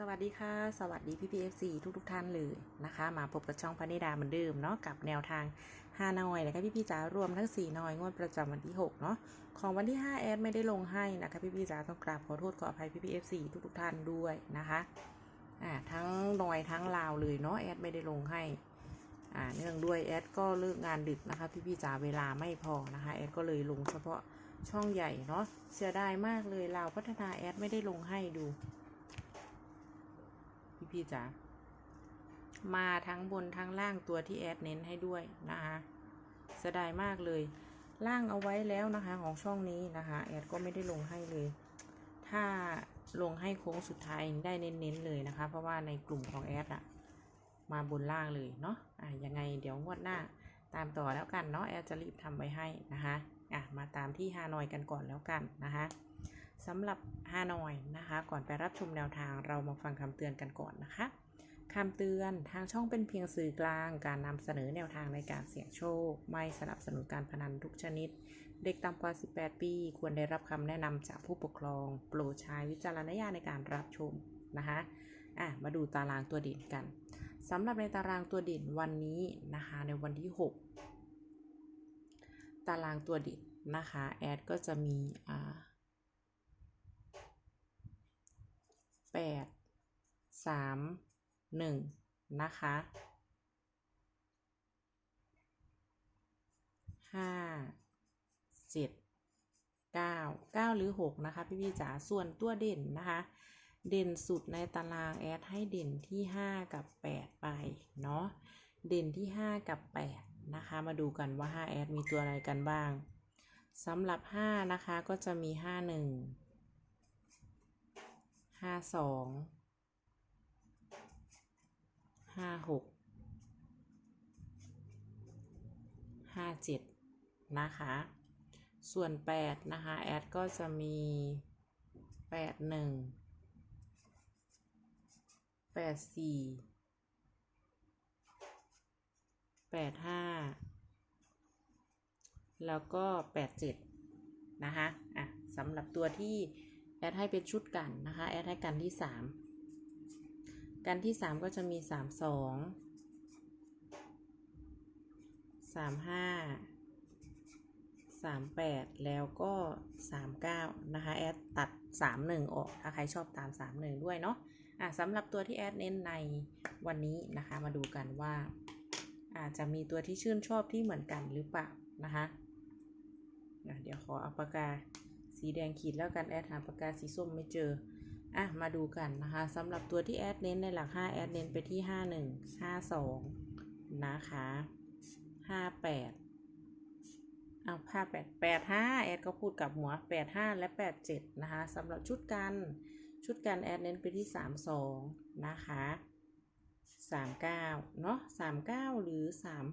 สวัสดีค่ะ สวัสดีพี่พีเอฟซีทุกทุกท่านเลยนะคะ มาพบกับช่องพนิดาเหมือนเดิมเนาะกับแนวทาง5นอยนะคะพี่พี่จ๋ารวมทั้ง4นอยงวดประจำวันที่6เนาะของวันที่5แอดไม่ได้ลงให้นะคะพี่พี่จ๋าต้องกราบขอโทษขออภัยพี่พีเอฟซีทุกทุกท่านด้วยนะคะอ่าทั้งนอยทั้งลาวเลยเนาะแอดไม่ได้ลงให้อ่าเนื่องด้วยแอดก็เลิกงานดึกนะคะพี่พี่จ๋าเวลาไม่พอนะคะแอดก็เลยลงเฉพาะช่องใหญ่เนาะเสียดายมากเลยลาวพัฒนาแอดไม่ได้ลงให้ดู พี่จ๋ามาทั้งบนทั้งล่างตัวที่แอดเน้นให้ด้วยนะคะเสียดายมากเลย ล่างเอาไว้แล้วนะคะของช่องนี้นะคะแอดก็ไม่ได้ลงให้เลย ถ้าลงให้โค้งสุดท้ายได้เน้นๆเลยนะคะ เพราะว่าในกลุ่มของแอดอะมาบนล่างเลยเนาะอะยังไงเดี๋ยวงวดหน้าตามต่อแล้วกันเนาะแอดจะรีบทำไว้ให้นะคะอะมาตามที่ฮานอยกันก่อนแล้วกันนะคะ สำหรับฮานอยนะคะ ก่อนไปรับชมแนวทางเรามาฟังคำเตือนกันก่อนนะคะคำเตือนทางช่องเป็นเพียงสื่อกลาง การนำเสนอแนวทางในการเสี่ยงโชค ไม่สนับสนุนการพนันทุกชนิด เด็กต่ำกว่า 18 ปี ควรได้รับคำแนะนำจากผู้ปกครอง โปรดใช้วิจารณญาณในการรับชมนะคะอะมาดูตารางตัวเด่นกันสำหรับในตารางตัวเด่นวันนี้นะคะในวันที่ 6 ตารางตัวเด่นนะคะแอดก็จะมีอ่า 1 นะคะ 5 7 9 9 หรือ 6 นะคะ พี่พี่จ๋าส่วนตัวเด่นนะคะ เด่นสุดในตารางแอดให้เด่นที่ 5 กับ 8 ไป เนาะเด่นที่ 5 กับ 8 นะคะ มาดูกันว่า 5 แอดมีตัวอะไรกันบ้างสำหรับ 5 นะคะก็จะมี 5 1 5 2 ห้าสองห้าหกห้าเจ็ดนะคะ ส่วนแปดนะคะ แอดก็จะมีแปดหนึ่งแปดสี่แปดห้าแล้วก็แปดเจ็ดนะคะ อะสำหรับตัวที่แอดให้เป็นชุดกันนะคะ แอดให้กันที่สาม กันที่สามก็จะมีสามสองสามห้าสามแปดแล้วก็สามเก้านะคะ แอดตัดสามหนึ่งออกถ้าใครชอบตามสามหนึ่งด้วยเนาะอะสำหรับตัวที่แอดเน้นในวันนี้นะคะ มาดูกันว่าอาจจะมีตัวที่ชื่นชอบที่เหมือนกันหรือเปล่านะคะอะเดี๋ยวขอเอาปากกาสีแดงขีดแล้วกันแอดหาปากกาสีส้มไม่เจอ อะมาดูกันนะคะสำหรับตัวที่แอดเน้นในหลัก 5 แอดเน้นไปที่ 51 52 นะคะ 58เอาห้าแปดแปดห้าแอดก็พูดกับหัว 85 และ 87 นะคะสำหรับชุดกัน ชุดกันแอดเน้นไปที่ 32 นะคะ 39 เนาะ39 หรือ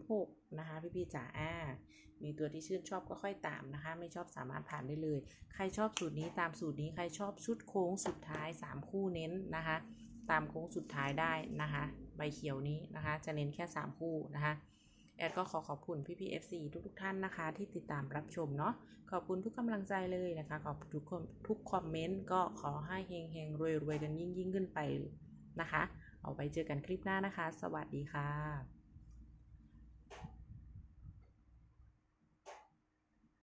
36 นะคะ พี่พี่ๆจ๋าอ่า มีตัวที่ชื่นชอบก็ค่อยตามนะคะ ไม่ชอบสามารถผ่านได้เลย ใครชอบสูตรนี้ตามสูตรนี้ ใครชอบชุดโค้งสุดท้าย 3 คู่เน้นนะคะ ตามโค้งสุดท้ายได้นะคะ ใบเขียวนี้นะคะ จะเน้นแค่ 3 คู่นะคะ แอดก็ขอขอบคุณพี่พีเอฟซีทุกทุกๆท่านนะคะ ที่ติดตามรับชมเนาะ ขอบคุณทุกกำลังใจเลยนะคะ ขอบคุณทุกคนทุกคอมเมนต์ก็ขอให้เฮงเฮงรวยรวยๆกันยิ่งยิ่งๆขึ้นไปนะคะ เอาไว้เจอกันคลิปหน้านะคะ สวัสดีค่ะ